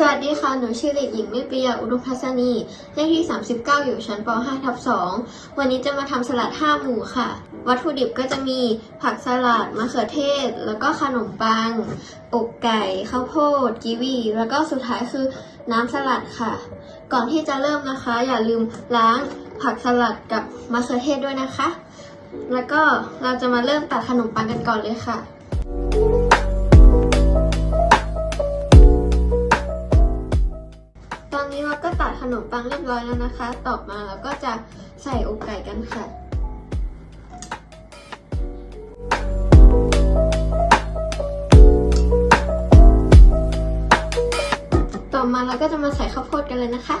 สวัสดีค่ะ หนูชื่อเด็กหญิงมิปริยาอุดมพัสนีเลขที่ 39 อยู่ชั้นป .5 ทับ2วันนี้จะมาทำสลัด 5 หมู่ค่ะ วัตถุดิบก็จะมีผักสลัด มะเขือเทศ แล้วก็ขนมปัง อกไก่ ข้าวโพด กีวี แล้วก็สุดท้ายคือน้ำสลัดค่ะ ก่อนที่จะเริ่มนะคะ อย่าลืมล้างผักสลัดกับมะเขือเทศด้วยนะคะ แล้วก็เราจะมาเริ่มตัดขนมปังกันก่อนเลยค่ะ นมปังเรียบร้อยแล้วนะคะ ต่อมาเราก็จะใส่อกไก่กันค่ะต่อมาเราก็จะมาใส่ข้าวโพดกันเลยนะคะ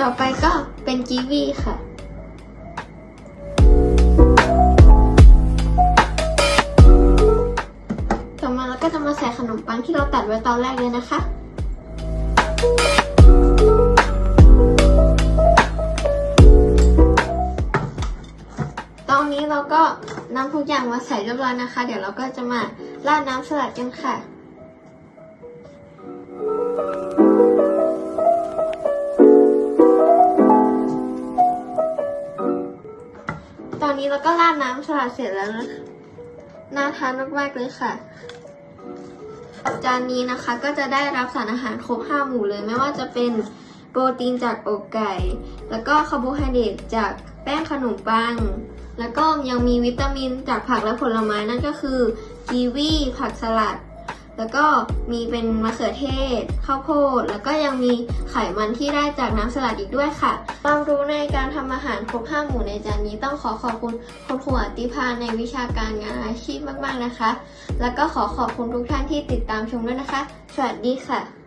ต่อไปก็เป็นกีวีค่ะ ใส่ขนมปังที่เราตัดไว้ตอนแรกเลยนะคะ ตอนนี้เราก็นำทุกอย่างมาใส่เรียบร้อยนะคะ เดี๋ยวเราก็จะมาราดน้ำสลัดกันค่ะตอนนี้เราก็ราดน้ำสลัดเสร็จแล้วนะน่าทานมากๆเลยค่ะ จานนี้นะคะก็จะได้รับสารอาหารครบ 5 หมู่เลย ไม่ว่าจะเป็นโปรตีนจากอกไก่ แล้วก็คาร์โบไฮเดรตจากแป้งขนมปัง แล้วก็ยังมีวิตามินจากผักและผลไม้นั่นก็คือกีวีผักสลัด แล้วก็มีเป็นมะเขือเทศ ข้าวโพด แล้วก็ยังมีไขมันที่ได้จากน้ำสลัดอีกด้วยค่ะ ความรู้ในการทำอาหารครบห้าหมู่ในจานนี้ต้องขอขอบคุณคุณครูอติพาในวิชาการงานอาชีพมาก ๆนะคะ แล้วก็ขอขอบคุณทุกท่านที่ติดตามชมด้วยนะคะ สวัสดีค่ะ